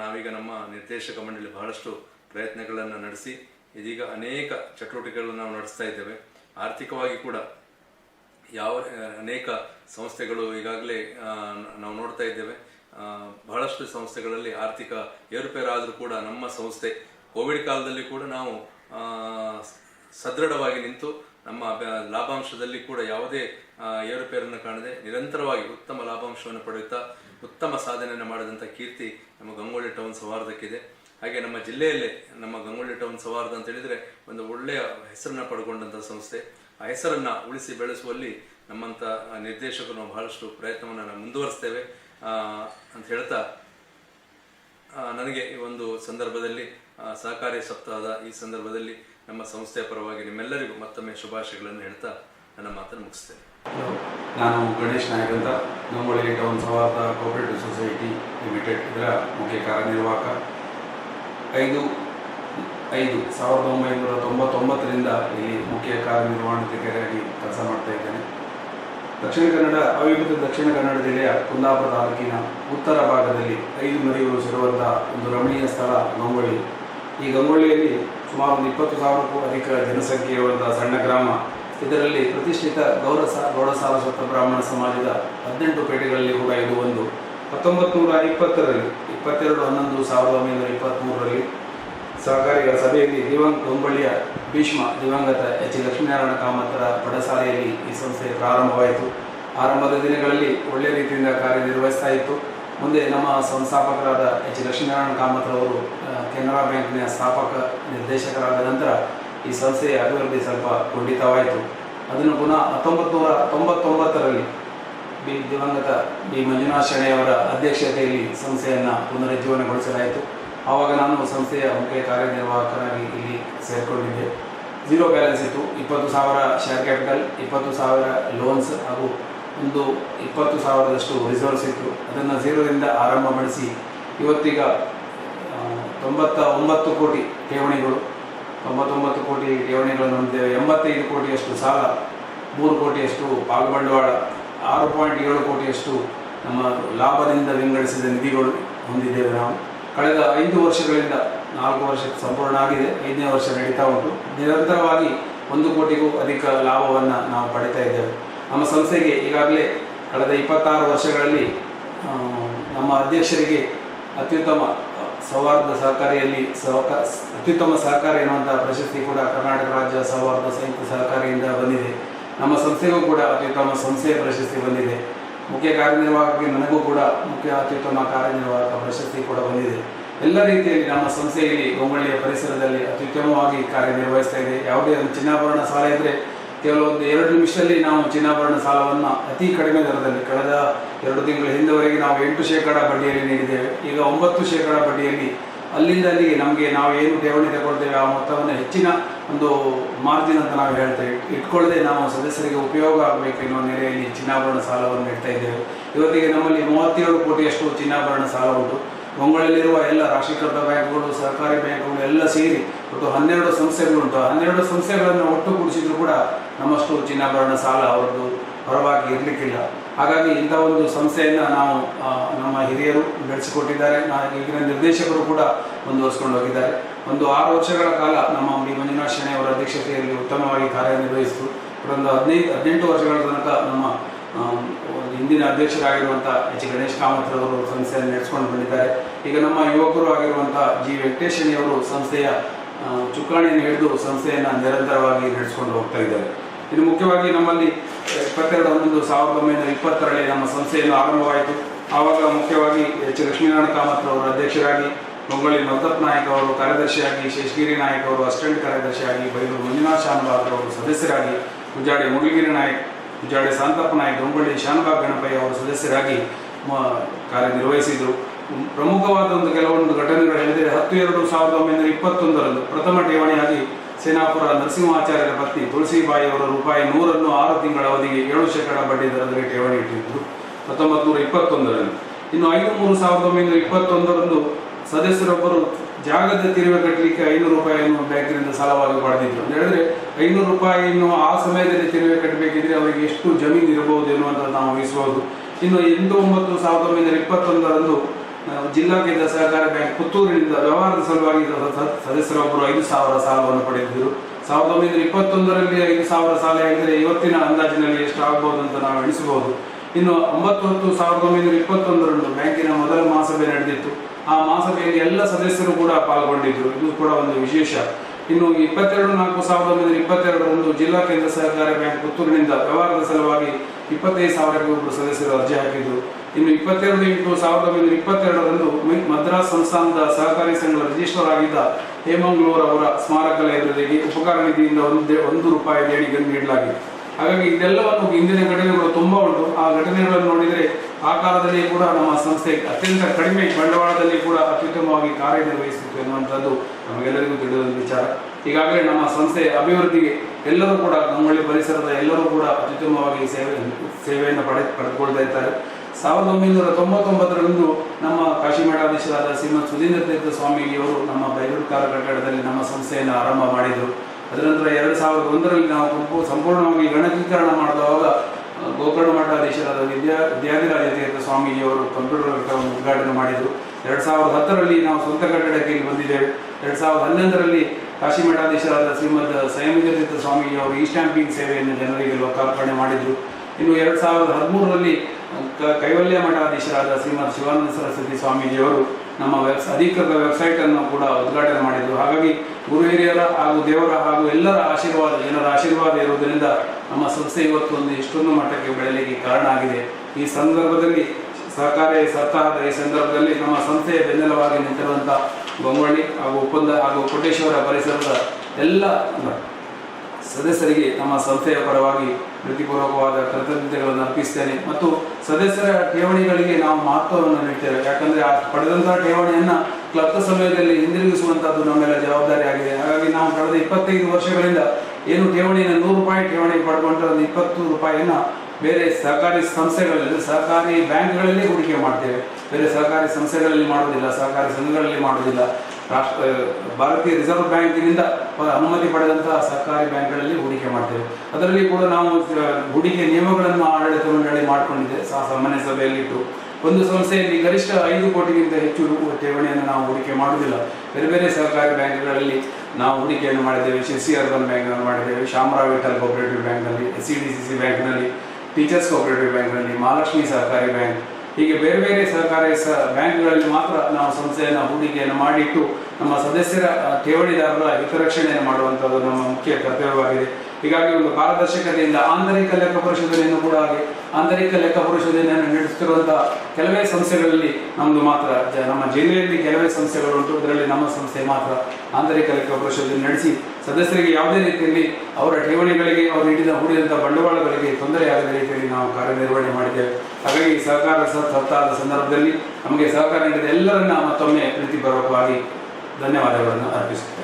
ನಾವೀಗ ನಮ್ಮ ನಿರ್ದೇಶಕ ಮಂಡಳಿ ಬಹಳಷ್ಟು ಪ್ರಯತ್ನಗಳನ್ನು ನಡೆಸಿ, ಇದೀಗ ಅನೇಕ ಚಟುವಟಿಕೆಗಳನ್ನು ನಾವು ನಡೆಸ್ತಾ ಇದ್ದೇವೆ. ಆರ್ಥಿಕವಾಗಿ ಕೂಡ ಯಾವ ಅನೇಕ ಸಂಸ್ಥೆಗಳು ಈಗಾಗಲೇ ನಾವು ನೋಡ್ತಾ ಇದ್ದೇವೆ. ಬಹಳಷ್ಟು ಸಂಸ್ಥೆಗಳಲ್ಲಿ ಆರ್ಥಿಕ ಏರುಪೇರಾದರೂ ಕೂಡ ನಮ್ಮ ಸಂಸ್ಥೆ ಕೋವಿಡ್ ಕಾಲದಲ್ಲಿ ಕೂಡ ನಾವು ಸದೃಢವಾಗಿ ನಿಂತು ನಮ್ಮ ಲಾಭಾಂಶದಲ್ಲಿ ಕೂಡ ಯಾವುದೇ ಏರುಪೇರನ್ನು ಕಾಣದೆ ನಿರಂತರವಾಗಿ ಉತ್ತಮ ಲಾಭಾಂಶವನ್ನು ಪಡೆಯುತ್ತಾ ಉತ್ತಮ ಸಾಧನೆಯನ್ನು ಮಾಡಿದಂಥ ಕೀರ್ತಿ ನಮ್ಮ ಗಂಗೊಳ್ಳಿ ಟೌನ್ ಸೌಹಾರ್ದಕ್ಕಿದೆ. ಹಾಗೆ ನಮ್ಮ ಜಿಲ್ಲೆಯಲ್ಲೇ ನಮ್ಮ ಗಂಗೊಳ್ಳಿ ಟೌನ್ ಸೌಹಾರ್ದ ಅಂತ ಹೇಳಿದರೆ ಒಂದು ಒಳ್ಳೆಯ ಹೆಸರನ್ನು ಪಡ್ಕೊಂಡಂಥ ಸಂಸ್ಥೆ. ಹೆಸರನ್ನ ಉಳಿಸಿ ಬೆಳೆಸುವಲ್ಲಿ ನಮ್ಮಂಥ ನಿರ್ದೇಶಕರು ಬಹಳಷ್ಟು ಪ್ರಯತ್ನವನ್ನು ನಾವು ಮುಂದುವರಿಸ್ತೇವೆ. ಆ, ಅಂತ ಹೇಳ್ತಾ ಆ, ನನಗೆ ಈ ಒಂದು ಸಂದರ್ಭದಲ್ಲಿ ಸಹಕಾರಿ ಸಪ್ತಾಹದ ಈ ಸಂದರ್ಭದಲ್ಲಿ ನಮ್ಮ ಸಂಸ್ಥೆಯ ಪರವಾಗಿ ನಿಮ್ಮೆಲ್ಲರಿಗೂ ಮತ್ತೊಮ್ಮೆ ಶುಭಾಶಯಗಳನ್ನು ಹೇಳ್ತಾ ನನ್ನ ಮಾತನ್ನು ಮುಗಿಸ್ತೇನೆ. ನಾನು ಗಣೇಶ್ ನಾಯಕ್ ಅಂತ. ನಮ್ಮೊಳಗೆ ಟೌನ್ ಸವಾರ್ಥ ಕೋಆಪರೇಟಿವ್ ಸೊಸೈಟಿ ಲಿಮಿಟೆಡ್ ಇದರ ಮುಖ್ಯ ಕಾರ್ಯನಿರ್ವಾಹಕ. ಐದು ಐದು, ಸಾವಿರದ ಒಂಬೈನೂರ ತೊಂಬತ್ತೊಂಬತ್ತರಿಂದ ಇಲ್ಲಿ ಮುಖ್ಯ ಕಾರ್ಯನಿರ್ವಹಣಾಧಿಕಾರಿಯಾಗಿ ಕೆಲಸ ಮಾಡ್ತಾ ಇದ್ದೇನೆ. ದಕ್ಷಿಣ ಕನ್ನಡ, ಅವಿಭಕ್ತ ದಕ್ಷಿಣ ಕನ್ನಡ ಜಿಲ್ಲೆಯ ಕುಂದಾಪುರ ತಾಲೂಕಿನ ಉತ್ತರ ಭಾಗದಲ್ಲಿ ಐದು ನದಿಗಳು ಸೇರುವಂತಹ ಒಂದು ರಮಣೀಯ ಸ್ಥಳ ಗಂಗೊಳ್ಳಿ. ಈ ಗಂಗೊಳ್ಳಿಯಲ್ಲಿ ಸುಮಾರು ಒಂದು ಇಪ್ಪತ್ತು ಸಾವಿರಕ್ಕೂ ಅಧಿಕ ಜನಸಂಖ್ಯೆ ಇರುವಂತಹ ಸಣ್ಣ ಗ್ರಾಮ. ಇದರಲ್ಲಿ ಪ್ರತಿಷ್ಠಿತ ಗೌರಸ ಗೌಡಸಾಲ ಗೌಡ ಸಾರಸ್ವತ ಬ್ರಾಹ್ಮಣ ಸಮಾಜದ ಹದಿನೆಂಟು ಪೇಟೆಗಳಲ್ಲಿ ಕೂಡ ಇದು ಒಂದು. ಹತ್ತೊಂಬತ್ತು ನೂರ ಇಪ್ಪತ್ತರಲ್ಲಿ, ಇಪ್ಪತ್ತೆರಡು ಹನ್ನೊಂದು, ಸಾವಿರದ ಒಂಬೈನೂರ ಇಪ್ಪತ್ತ್ಮೂರರಲ್ಲಿ ಸಹಕಾರಿಗಳ ಸಭೆಯಲ್ಲಿ ದಿವಂಗ್ ಗೊಂಬಳ್ಳಿಯ ಭೀಷ್ಮ ದಿವಂಗತ ಎಚ್. ಲಕ್ಷ್ಮೀನಾರಾಯಣ ಕಾಮತರ ಪಡಸಾಲೆಯಲ್ಲಿ ಈ ಸಂಸ್ಥೆ ಪ್ರಾರಂಭವಾಯಿತು. ಆರಂಭದ ದಿನಗಳಲ್ಲಿ ಒಳ್ಳೆಯ ರೀತಿಯಿಂದ ಕಾರ್ಯನಿರ್ವಹಿಸ್ತಾ ಇತ್ತು. ಮುಂದೆ ನಮ್ಮ ಸಂಸ್ಥಾಪಕರಾದ ಎಚ್. ಲಕ್ಷ್ಮೀನಾರಾಯಣ ಕಾಮತ್ರವರು ಅವರು ಕೆನರಾ ಬ್ಯಾಂಕ್ನ ಸ್ಥಾಪಕ, ನಿರ್ದೇಶಕರಾದ ನಂತರ ಈ ಸಂಸ್ಥೆಯ ಅಭಿವೃದ್ಧಿ ಸ್ವಲ್ಪ ಕುಂಠಿತವಾಯಿತು. ಅದನ್ನು ಪುನಃ ಹತ್ತೊಂಬತ್ತು ನೂರ ತೊಂಬತ್ತೊಂಬತ್ತರಲ್ಲಿ ಬಿ. ದಿವಂಗತ ಬಿ. ಮಂಜುನಾಥ್ ಶೆಣೆಯವರ ಅಧ್ಯಕ್ಷತೆಯಲ್ಲಿ ಸಂಸ್ಥೆಯನ್ನು ಪುನರುಜ್ಜೀವನಗೊಳಿಸಲಾಯಿತು. ಆವಾಗ ನಾನು ಸಂಸ್ಥೆಯ ಮುಖ್ಯ ಕಾರ್ಯನಿರ್ವಾಹಕನಾಗಿ ಇಲ್ಲಿ ಸೇರಿಕೊಂಡಿದ್ದೆ. ಝೀರೋ ಬ್ಯಾಲೆನ್ಸ್ ಇತ್ತು. ಇಪ್ಪತ್ತು ಸಾವಿರ ಶೇರ್ ಕ್ಯಾಪಿಟಲ್ ಇಪ್ಪತ್ತು ಸಾವಿರ ಲೋನ್ಸ್ ಹಾಗೂ ಒಂದು ಇಪ್ಪತ್ತು ಸಾವಿರದಷ್ಟು ರಿಸರ್ವ್ಸ್ ಇತ್ತು. ಅದನ್ನು ಝೀರೋದಿಂದ ಆರಂಭ ಮಾಡಿಸಿ ಇವತ್ತೀಗ ತೊಂಬತ್ತ ಒಂಬತ್ತು ಕೋಟಿ ಠೇವಣಿಗಳು. ತೊಂಬತ್ತೊಂಬತ್ತು ಕೋಟಿ ಠೇವಣಿಗಳನ್ನು ಹೊಂದಿದ್ದೇವೆ. ಎಂಬತ್ತೈದು ಕೋಟಿಯಷ್ಟು ಸಾಲ, ಮೂರು ಕೋಟಿಯಷ್ಟು ಪಾಲ್ಬಂಡವಾಳ ಆರು ಪಾಯಿಂಟ್ ಏಳು ಕೋಟಿಯಷ್ಟು ನಮ್ಮ ಲಾಭದಿಂದ ವಿಂಗಡಿಸಿದ ನಿಧಿಗಳು ಹೊಂದಿದ್ದೇವೆ ನಾವು. ಕಳೆದ ಐದು ವರ್ಷಗಳಿಂದ ನಾಲ್ಕು ವರ್ಷ ಸಂಪೂರ್ಣ ಆಗಿದೆ. ಐದನೇ ವರ್ಷ ನಡೀತಾ ಉಂಟು. ನಿರಂತರವಾಗಿ ಒಂದು ಕೋಟಿಗೂ ಅಧಿಕ ಲಾಭವನ್ನು ನಾವು ಪಡಿತಾ ಇದ್ದೇವೆ. ನಮ್ಮ ಸಂಸ್ಥೆಗೆ ಈಗಾಗಲೇ ಕಳೆದ ಇಪ್ಪತ್ತಾರು ವರ್ಷಗಳಲ್ಲಿ ನಮ್ಮ ಅಧ್ಯಕ್ಷರಿಗೆ ಅತ್ಯುತ್ತಮ ಸೌಹಾರ್ದ ಸಹಕಾರಿಯಲ್ಲಿ ಸಹಕ, ಅತ್ಯುತ್ತಮ ಸಹಕಾರ ಎನ್ನುವಂಥ ಪ್ರಶಸ್ತಿ ಕೂಡ ಕರ್ನಾಟಕ ರಾಜ್ಯ ಸೌಹಾರ್ದ ಸಂಯುಕ್ತ ಸಹಕಾರಿಯಿಂದ ಬಂದಿದೆ. ನಮ್ಮ ಸಂಸ್ಥೆಗೂ ಕೂಡ ಅತ್ಯುತ್ತಮ ಸಂಸ್ಥೆಯ ಪ್ರಶಸ್ತಿ ಬಂದಿದೆ. ಮುಖ್ಯ ಕಾರ್ಯನಿರ್ವಾಹಕರಿಗೆ ನನಗೂ ಕೂಡ ಮುಖ್ಯ ಅತ್ಯುತ್ತಮ ಕಾರ್ಯನಿರ್ವಾಹಕ ಪ್ರಶಸ್ತಿ ಕೂಡ ಬಂದಿದೆ. ಎಲ್ಲ ರೀತಿಯಲ್ಲಿ ನಮ್ಮ ಸಂಸ್ಥೆಯಲ್ಲಿ ಗೊಂಬಳ್ಳಿಯ ಪರಿಸರದಲ್ಲಿ ಅತ್ಯುತ್ತಮವಾಗಿ ಕಾರ್ಯನಿರ್ವಹಿಸ್ತಾ ಇದೆ. ಯಾವುದೇ ಒಂದು ಚಿನ್ನಾಭರಣ ಸಾಲ ಇದ್ದರೆ ಕೇವಲ ಒಂದು ಎರಡು ನಿಮಿಷದಲ್ಲಿ ನಾವು ಚಿನ್ನಾಭರಣ ಸಾಲವನ್ನು ಅತಿ ಕಡಿಮೆ ದರದಲ್ಲಿ ಕಳೆದ ಎರಡು ತಿಂಗಳ ಹಿಂದೆವರೆಗೆ ನಾವು ಎಂಟು ಶೇಕಡ ಬಡ್ಡಿಯಲ್ಲಿ ನೀಡಿದ್ದೇವೆ. ಈಗ ಒಂಬತ್ತು ಶೇಕಡ ಬಡ್ಡಿಯಲ್ಲಿ ಅಲ್ಲಿಂದ ನಮಗೆ ನಾವು ಏನು ಠೇವಣಿ ತಗೊಳ್ತೇವೆ ಆ ಮೊತ್ತವನ್ನು ಹೆಚ್ಚಿನ ಒಂದು ಮಾರ್ಜಿನ್ ಅಂತ ನಾವು ಹೇಳ್ತೇವೆ ಇಟ್ಕೊಳ್ಳದೆ ನಾವು ಸದಸ್ಯರಿಗೆ ಉಪಯೋಗ ಆಗಬೇಕು ಎನ್ನುವ ನೆಲೆಯಲ್ಲಿ ಚಿನ್ನಾಭರಣ ಸಾಲವನ್ನು ನೀಡ್ತಾ ಇದ್ದೇವೆ. ಇವತ್ತಿಗೆ ನಮ್ಮಲ್ಲಿ ಮೂವತ್ತೇಳು ಕೋಟಿಯಷ್ಟು ಚಿನ್ನಾಭರಣ ಸಾಲ ಉಂಟು. ಮಂಗಳಲ್ಲಿರುವ ಎಲ್ಲ ರಾಷ್ಟ್ರೀಕೃತ ಬ್ಯಾಂಕ್ಗಳು ಸಹಕಾರಿ ಬ್ಯಾಂಕ್ಗಳು ಎಲ್ಲ ಸೇರಿ ಒಟ್ಟು ಹನ್ನೆರಡು ಸಂಸ್ಥೆಗಳುಂಟು ಹನ್ನೆರಡು ಸಂಸ್ಥೆಗಳನ್ನು ಒಟ್ಟುಗೂಡಿಸಿದ್ರು ಕೂಡ ನಮ್ಮಷ್ಟು ಚಿನ್ನಾಭರಣ ಸಾಲ ಅವರದ್ದು ಹೊರವಾಗಿ ಇರಲಿಕ್ಕಿಲ್ಲ. ಹಾಗಾಗಿ ಇಂಥ ಒಂದು ಸಂಸ್ಥೆಯನ್ನು ನಾವು ನಮ್ಮ ಹಿರಿಯರು ಬೆಳೆಸಿಕೊಟ್ಟಿದ್ದಾರೆ ಈಗಿನ ನಿರ್ದೇಶಕರು ಕೂಡ ಮುಂದುವರಿಸ್ಕೊಂಡು ಹೋಗಿದ್ದಾರೆ. ಒಂದು ಆರು ವರ್ಷಗಳ ಕಾಲ ನಮ್ಮ ಡಿ ಮಂಜುನಾಥ್ ಶೆಣೆ ಅವರ ಅಧ್ಯಕ್ಷತೆಯಲ್ಲಿ ಉತ್ತಮವಾಗಿ ಕಾರ್ಯನಿರ್ವಹಿಸಿತು ಒಂದು ಹದಿನೈದು, ಹದಿನೆಂಟು ವರ್ಷಗಳ ತನಕ ನಮ್ಮ ಹಿಂದಿನ ಅಧ್ಯಕ್ಷರಾಗಿರುವಂಥ ಎಚ್ ಗಣೇಶ್ ಕಾಮತ್ ಅವರು ಸಂಸ್ಥೆಯನ್ನು ನಡೆಸ್ಕೊಂಡು ಬಂದಿದ್ದಾರೆ. ಈಗ ನಮ್ಮ ಯುವಕರು ಆಗಿರುವಂಥ ಜಿ ವೆಂಕಟೇಶ್ ಅವರು ಸಂಸ್ಥೆಯ ಚುಕ್ಕಾಣಿಯನ್ನು ಹಿಡಿದು ಸಂಸ್ಥೆಯನ್ನು ನಿರಂತರವಾಗಿ ನಡೆಸ್ಕೊಂಡು ಹೋಗ್ತಾ ಇದ್ದಾರೆ. ಇದು ಮುಖ್ಯವಾಗಿ ನಮ್ಮಲ್ಲಿ ಇಪ್ಪತ್ತೆರಡು, ಹನ್ನೊಂದು, ಸಾವಿರದ ಒಂಬೈನೂರ ಇಪ್ಪತ್ತರಲ್ಲಿ ನಮ್ಮ ಸಂಸ್ಥೆಯನ್ನು ಆರಂಭವಾಯಿತು. ಆವಾಗ ಮುಖ್ಯವಾಗಿ ಎಚ್ ಲಕ್ಷ್ಮೀನಾರಾಯಣ ಕಾಮತ್ ಅವರು ಅಧ್ಯಕ್ಷರಾಗಿ ಹೊಂಗಳಿ ಮದ್ದಪ್ಪ ನಾಯಕ್ ಅವರು ಕಾರ್ಯದರ್ಶಿಯಾಗಿ ಶೇಷಗಿರಿ ನಾಯಕ್ ಅವರು ಅಸಿಸ್ಟೆಂಟ್ ಕಾರ್ಯದರ್ಶಿಯಾಗಿ ಬೈಲೂರು ಮಂಜುನಾಥ್ ಶಾನಭಾಗ್ ಅವರು ಸದಸ್ಯರಾಗಿ ಉಜಾಡಿ ಮುಗಿಗಿರಿ ನಾಯಕ್ ಉಜಾಡಿ ಶಾಂತಪ್ಪ ನಾಯಕ್ ಹೊಂಗಳಿ ಶಾನಭಾಗ್ ಗಣಪಯ್ಯ ಅವರು ಸದಸ್ಯರಾಗಿ ಕಾರ್ಯನಿರ್ವಹಿಸಿದರು. ಪ್ರಮುಖವಾದ ಒಂದು ಕೆಲವೊಂದು ಘಟನೆಗಳು ಹೇಳಿದರೆ ಹತ್ತು ಎರಡು ಸಾವಿರದ ಒಂಬೈನೂರ ಇಪ್ಪತ್ತೊಂದರಂದು ಪ್ರಥಮ ಠೇವಣಿಯಾಗಿ ಸೇನಾಪುರ ನರಸಿಂಹಾಚಾರ್ಯರ ಪತ್ನಿ ತುಳಸಿಬಾಯಿ ಅವರ ರೂಪಾಯಿ ನೂರನ್ನು ಆರು ತಿಂಗಳ ಅವಧಿಗೆ ಏಳು ಶೇಕಡ ಬಡ್ಡಿ ದರದಲ್ಲಿ ಠೇವಣಿ ಇಟ್ಟಿದ್ದರು. ಹತ್ತೊಂಬತ್ತು ನೂರ ಇಪ್ಪತ್ತೊಂದರಲ್ಲಿ. ಇನ್ನು ಐದು ಮೂರು ಸಾವಿರದ ಒಂಬೈನೂರ ಇಪ್ಪತ್ತೊಂದರಂದು ಸದಸ್ಯರೊಬ್ಬರು ಜಾಗದ ತಿರುವೆ ಕಟ್ಟಲಿಕ್ಕೆ ಐನೂರು ರೂಪಾಯಿಯನ್ನು ಬ್ಯಾಂಕಿನಿಂದ ಸಾಲವಾಗಿ ಪಡೆದಿದ್ರು. ಅಂತ ಹೇಳಿದ್ರೆ ಐನೂರು ರೂಪಾಯಿಯನ್ನು ಆ ಸಮಯದಲ್ಲಿ ತಿರುವೆ ಕಟ್ಟಬೇಕಿದ್ರೆ ಅವರಿಗೆ ಎಷ್ಟು ಜಮೀನು ಇರಬಹುದು ಎನ್ನುವಂಥ ನಾವು ಊಹಿಸಬಹುದು. ಇನ್ನು ಎಂಟು ಒಂಬತ್ತು ಸಾವಿರದ ಒಂಬೈನೂರ ಇಪ್ಪತ್ತೊಂದರಂದು ಜಿಲ್ಲಾ ಕೇಂದ್ರ ಸಹಕಾರ ಬ್ಯಾಂಕ್ ಪುತ್ತೂರಿನಿಂದ ವ್ಯವಹಾರದ ಸಲುವಾಗಿ ಸದಸ್ಯರೊಬ್ಬರು ಐದು ಸಾವಿರ ಸಾಲವನ್ನು ಪಡೆದಿದ್ದರು. ಸಾವಿರದ ಒಂಬೈನೂರ ಇಪ್ಪತ್ತೊಂದರಲ್ಲಿ ಐದು ಸಾವಿರ ಸಾಲ ಹೇಳಿದರೆ ಇವತ್ತಿನ ಅಂದಾಜಿನಲ್ಲಿ ಎಷ್ಟು ಆಗಬಹುದು ಅಂತ ನಾವು ಎಣಿಸಬಹುದು. ಇನ್ನು ಒಂಬತ್ತು ಹತ್ತು ಸಾವಿರದ ಒಂಬೈನೂರ ಇಪ್ಪತ್ತೊಂದರಂದು ಬ್ಯಾಂಕಿನ ಮೊದಲ ಮಹಾಸಭೆ ನಡೆದಿತ್ತು. ಆ ಮಹಾಸಭೆಯಲ್ಲಿ ಎಲ್ಲ ಸದಸ್ಯರು ಕೂಡ ಪಾಲ್ಗೊಂಡಿದ್ರು. ಇದು ಕೂಡ ಒಂದು ವಿಶೇಷ. ಇನ್ನು ಇಪ್ಪತ್ತೆರಡು ನಾಲ್ಕು ಸಾವಿರದ ಒಂಬೈನೂರ ಇಪ್ಪತ್ತೆರಡರಂದು ಜಿಲ್ಲಾ ಕೇಂದ್ರ ಸಹಕಾರ ಬ್ಯಾಂಕ್ ಪುತ್ತೂರಿನಿಂದ ವ್ಯವಹಾರದ ಸಲುವಾಗಿ ಇಪ್ಪತ್ತೈದು ಸಾವಿರಕ್ಕೂ ಒಬ್ಬರು ಸದಸ್ಯರು ಅರ್ಜಿ ಹಾಕಿದ್ರು. ಇನ್ನು ಇಪ್ಪತ್ತೆರಡು ಎಂಟು ಸಾವಿರದ ಒಂಬೈನೂರ ಇಪ್ಪತ್ತೆರಡರಂದು ಮದ್ರಾಸ್ ಸಂಸ್ಥಾನದ ಸಹಕಾರಿ ಸಂಘದ ರಿಜಿಸ್ಟರ್ ಆಗಿದ್ದ ಹೇಮಂಗ್ಲೂರ್ ಅವರ ಸ್ಮಾರಕ ಲೈಬ್ರರಿಗೆ ಉಪಕಾರ ನಿಧಿಯಿಂದ ಒಂದು ಒಂದು ರೂಪಾಯಿ ದೇಣಿಗೆ ನೀಡಲಾಗಿದೆ ಹಾಗಾಗಿ ಇದೆಲ್ಲವನ್ನು ಇಂದಿನ ಘಟನೆಗಳು ತುಂಬಾ ಉಂಟು. ಆ ಘಟನೆಗಳನ್ನು ನೋಡಿದರೆ ಆ ಕಾಲದಲ್ಲಿ ಕೂಡ ನಮ್ಮ ಸಂಸ್ಥೆ ಅತ್ಯಂತ ಕಡಿಮೆ ಬಂಡವಾಳದಲ್ಲಿ ಕೂಡ ಅತ್ಯುತ್ತಮವಾಗಿ ಕಾರ್ಯನಿರ್ವಹಿಸಿತ್ತು ಎನ್ನುವಂಥದ್ದು ನಮಗೆಲ್ಲರಿಗೂ ತಿಳಿದ ವಿಚಾರ. ಈಗಾಗಲೇ ನಮ್ಮ ಸಂಸ್ಥೆಯ ಅಭಿವೃದ್ಧಿಗೆ ಎಲ್ಲರೂ ಕೂಡ ಗಂಗೊಳ್ಳಿ ಪರಿಸರದ ಎಲ್ಲರೂ ಕೂಡ ಅತ್ಯುತ್ತಮವಾಗಿ ಸೇವೆ, ಸೇವೆಯನ್ನು ಪಡೆ, ಪಡೆದುಕೊಳ್ತಾ ಇದ್ದಾರೆ. ಸಾವಿರದ ಒಂಬೈನೂರ ತೊಂಬತ್ತೊಂಬತ್ತರಂದು ನಮ್ಮ ಕಾಶಿ ಮಠಾಧೀಶರಾದ ಶ್ರೀಮಂತ್ ಸುಧೀಂದ್ರ ತೀರ್ಥ ಸ್ವಾಮೀಜಿಯವರು ನಮ್ಮ ಕಾಲ ಕಟ್ಟಡದಲ್ಲಿ ನಮ್ಮ ಸಂಸ್ಥೆಯನ್ನು ಆರಂಭ ಮಾಡಿದರು. ಅದರ ನಂತರ ಎರಡು ಸಾವಿರದ ಒಂದರಲ್ಲಿ ನಾವು ಸಂಪೂ- ಸಂಪೂರ್ಣವಾಗಿ ಗಣಕೀಕರಣ ಮಾಡಿದವಾಗ ಗೋಕರ್ಣ ಮಠಾಧೀಶರಾದ ವಿದ್ಯಾ ವಿದ್ಯಾಧಿರಾಜ ತೀರ್ಥ ಸ್ವಾಮೀಜಿಯವರು ಕಂಪ್ಯೂಟರ್ ಘಟಕವನ್ನು ಉದ್ಘಾಟನೆ ಮಾಡಿದರು. ಎರಡು ಸಾವಿರದ ಹತ್ತರಲ್ಲಿ ನಾವು ಸ್ವಂತ ಕಟ್ಟಡಕ್ಕೆ ಇಲ್ಲಿ ಬಂದಿದ್ದೇವೆ. ಎರಡು ಸಾವಿರದ ಹನ್ನೊಂದರಲ್ಲಿ ಕಾಶಿ ಮಠಾಧೀಶರಾದ ಶ್ರೀಮದ್ ಸಂಯಮಿತ ತೀರ್ಥ ಸ್ವಾಮೀಜಿಯವರು ಈ ಸ್ಟ್ಯಾಂಪಿಂಗ್ ಸೇವೆಯನ್ನು ಜನರಿಗೆ ಲೋಕಾರ್ಪಣೆ ಮಾಡಿದರು. ಇನ್ನು ಎರಡು ಸಾವಿರದ ಹದಿಮೂರರಲ್ಲಿ ಕೈವಲ್ಯ ಮಠಾಧೀಶರಾದ ಶ್ರೀಮದ್ ಶಿವಾನಂದ ಸರಸ್ವತಿ ಸ್ವಾಮೀಜಿಯವರು ನಮ್ಮ ವೆಬ್ಸ್, ಅಧಿಕೃತ ವೆಬ್ಸೈಟ್ ಅನ್ನು ಕೂಡ ಉದ್ಘಾಟನೆ ಮಾಡಿದ್ರು. ಹಾಗಾಗಿ ಗುರು ಹಿರಿಯರ ಹಾಗೂ ದೇವರ ಹಾಗೂ ಎಲ್ಲರ ಆಶೀರ್ವಾದ, ಜನರ ಆಶೀರ್ವಾದ ಇರುವುದರಿಂದ ನಮ್ಮ ಸಂಸ್ಥೆ ಇವತ್ತು ಒಂದು ಇಷ್ಟೊಂದು ಮಟ್ಟಕ್ಕೆ ಬೆಳೆಯಲಿಕ್ಕೆ ಕಾರಣ ಆಗಿದೆ. ಈ ಸಂದರ್ಭದಲ್ಲಿ ಸಹಕಾರಿ ಸಪ್ತಾಹದ ಈ ಸಂದರ್ಭದಲ್ಲಿ ನಮ್ಮ ಸಂಸ್ಥೆಯ ಬೆನ್ನೆಲವಾಗಿ ನಿಂತಿರುವಂಥ ಬೊಮ್ಮಳ್ಳಿ ಹಾಗೂ ಒಪ್ಪಂದ ಹಾಗೂ ಕೋಟೇಶ್ವರ ಪರಿಸರದ ಎಲ್ಲ ಸದಸ್ಯರಿಗೆ ನಮ್ಮ ಸಂಸ್ಥೆಯ ಪರವಾಗಿ ಪ್ರತಿಪೂರ್ವಕವಾದ ಕೃತಜ್ಞತೆಗಳನ್ನು ಅರ್ಪಿಸ್ತೇನೆ. ಮತ್ತು ಸದಸ್ಯರ ಠೇವಣಿಗಳಿಗೆ ನಾವು ಮಹತ್ವವನ್ನು ನೀಡ್ತೇವೆ. ಯಾಕಂದರೆ ಆ ಪಡೆದಂತಹ ಠೇವಣಿಯನ್ನು ಕ್ಲಬ್ ಸಮಯದಲ್ಲಿ ಹಿಂದಿರುಗಿಸುವಂತಹದ್ದು ನಮ್ಮೆಲ್ಲ ಜವಾಬ್ದಾರಿ ಆಗಿದೆ. ಹಾಗಾಗಿ ನಾವು ಕಳೆದ ಇಪ್ಪತ್ತೈದು ವರ್ಷಗಳಿಂದ ಏನು ಠೇವಣಿಯನ್ನು ನೂರು ರೂಪಾಯಿ ಠೇವಣಿ ಪಡ್ಕೊಂಡ್ರೆ ಒಂದು ಇಪ್ಪತ್ತು ರೂಪಾಯಿನ ಬೇರೆ ಸಹಕಾರಿ ಸಂಸ್ಥೆಗಳಲ್ಲಿ ಸಹಕಾರಿ ಬ್ಯಾಂಕ್ಗಳಲ್ಲಿ ಹೂಡಿಕೆ ಮಾಡ್ತೇವೆ. ಬೇರೆ ಸಹಕಾರಿ ಸಂಸ್ಥೆಗಳಲ್ಲಿ ಮಾಡೋದಿಲ್ಲ ಸಹಕಾರಿ ಸಂಘಗಳಲ್ಲಿ ಮಾಡೋದಿಲ್ಲ ರಾಷ್ಟ್ರ ಭಾರತೀಯ ರಿಸರ್ವ್ ಬ್ಯಾಂಕಿನಿಂದ ಅನುಮತಿ ಪಡೆದಂತಹ ಸಹಕಾರಿ ಬ್ಯಾಂಕ್ಗಳಲ್ಲಿ ಹೂಡಿಕೆ ಮಾಡ್ತೇವೆ. ಅದರಲ್ಲಿ ಕೂಡ ನಾವು ಹೂಡಿಕೆ ನಿಯಮಗಳನ್ನು ಆಡಳಿತ ಮಂಡಳಿ ಮಾಡಿಕೊಂಡಿದೆ ಸಾ- ಸಾಮಾನ್ಯ ಸಭೆಯಲ್ಲಿಟ್ಟು. ಒಂದು ಸಂಸ್ಥೆಯಲ್ಲಿ ಗರಿಷ್ಠ ಐದು ಕೋಟಿಗಿಂತ ಹೆಚ್ಚು ಠೇವಣಿಯನ್ನು ನಾವು ಹೂಡಿಕೆ ಮಾಡುವುದಿಲ್ಲ. ಬೇರೆ ಬೇರೆ ಸಹಕಾರಿ ಬ್ಯಾಂಕ್ಗಳಲ್ಲಿ ನಾವು ಹೂಡಿಕೆಯನ್ನು ಮಾಡಿದ್ದೇವೆ. ಶಿರ್ಸಿ ಅರ್ಬನ್ ಬ್ಯಾಂಕ್ನಲ್ಲಿ ಮಾಡಿದ್ದೇವೆ. ಶಾಮರಾವ್ ವಿಠಲ್ ಕೋಪರೇಟಿವ್ ಬ್ಯಾಂಕ್ನಲ್ಲಿ, S C D C C ಬ್ಯಾಂಕ್ನಲ್ಲಿ. ಟೀಚರ್ಸ್ ಕೋಪರೇಟಿವ್ ಬ್ಯಾಂಕ್ಗಳಲ್ಲಿ ಮಹಾಲಕ್ಷ್ಮಿ ಸಹಕಾರಿ ಬ್ಯಾಂಕ್ ಹೀಗೆ ಬೇರೆ ಬೇರೆ ಸಹಕಾರಿ ಸ ಬ್ಯಾಂಕ್ಗಳಲ್ಲಿ ಮಾತ್ರ ನಾವು ಸಂಸ್ಥೆಯನ್ನು ಹೂಡಿಕೆಯನ್ನು ಮಾಡಿಟ್ಟು ನಮ್ಮ ಸದಸ್ಯರ ಠೇವಣಿದಾರರ ಹಿತರಕ್ಷಣೆಯನ್ನು ಮಾಡುವಂಥದ್ದು ನಮ್ಮ ಮುಖ್ಯ ಕರ್ತವ್ಯವಾಗಿದೆ. ಹೀಗಾಗಿ ಒಂದು ಪಾರದರ್ಶಕತೆಯಿಂದ ಆಂತರಿಕ ಲೆಕ್ಕ ಪರಿಶೋಧನೆಯನ್ನು ಕೂಡ ಹಾಗೆ, ಆಂತರಿಕ ಲೆಕ್ಕ ಪರಿಶೋಧನೆಯನ್ನು ನಡೆಸುತ್ತಿರುವಂತಹ ಕೆಲವೇ ಸಂಸ್ಥೆಗಳಲ್ಲಿ ನಮ್ಮದು ಮಾತ್ರ ನಮ್ಮ ಜಿಲ್ಲೆಯಲ್ಲಿ ಕೆಲವೇ ಸಂಸ್ಥೆಗಳು ಉಂಟು. ಇದರಲ್ಲಿ ನಮ್ಮ ಸಂಸ್ಥೆ ಮಾತ್ರ ಆಂತರಿಕ ಲೆಕ್ಕ ಪರಿಶೋಧನೆ ನಡೆಸಿ, ಸದಸ್ಯರಿಗೆ ಯಾವುದೇ ರೀತಿಯಲ್ಲಿ ಅವರ ಠೇವಣಿಗಳಿಗೆ, ಅವರು ನೀಡಿದ ಹೂಡಿದಂಥ ಬಂಡವಾಳಗಳಿಗೆ ತೊಂದರೆಯಾಗದ ರೀತಿಯಲ್ಲಿ ನಾವು ಕಾರ್ಯನಿರ್ವಹಣೆ ಮಾಡಿದ್ದೇವೆ. ಹಾಗಾಗಿ ಸಹಕಾರ ಸ- ಸಪ್ತಾಹದ ಸಂದರ್ಭದಲ್ಲಿ ನಮಗೆ ಸಹಕಾರ ನೀಡಿದ ಎಲ್ಲರನ್ನ ಮತ್ತೊಮ್ಮೆ ಪ್ರೀತಿಪೂರ್ವಕವಾಗಿ ಧನ್ಯವಾದಗಳನ್ನು ಅರ್ಪಿಸುತ್ತೇವೆ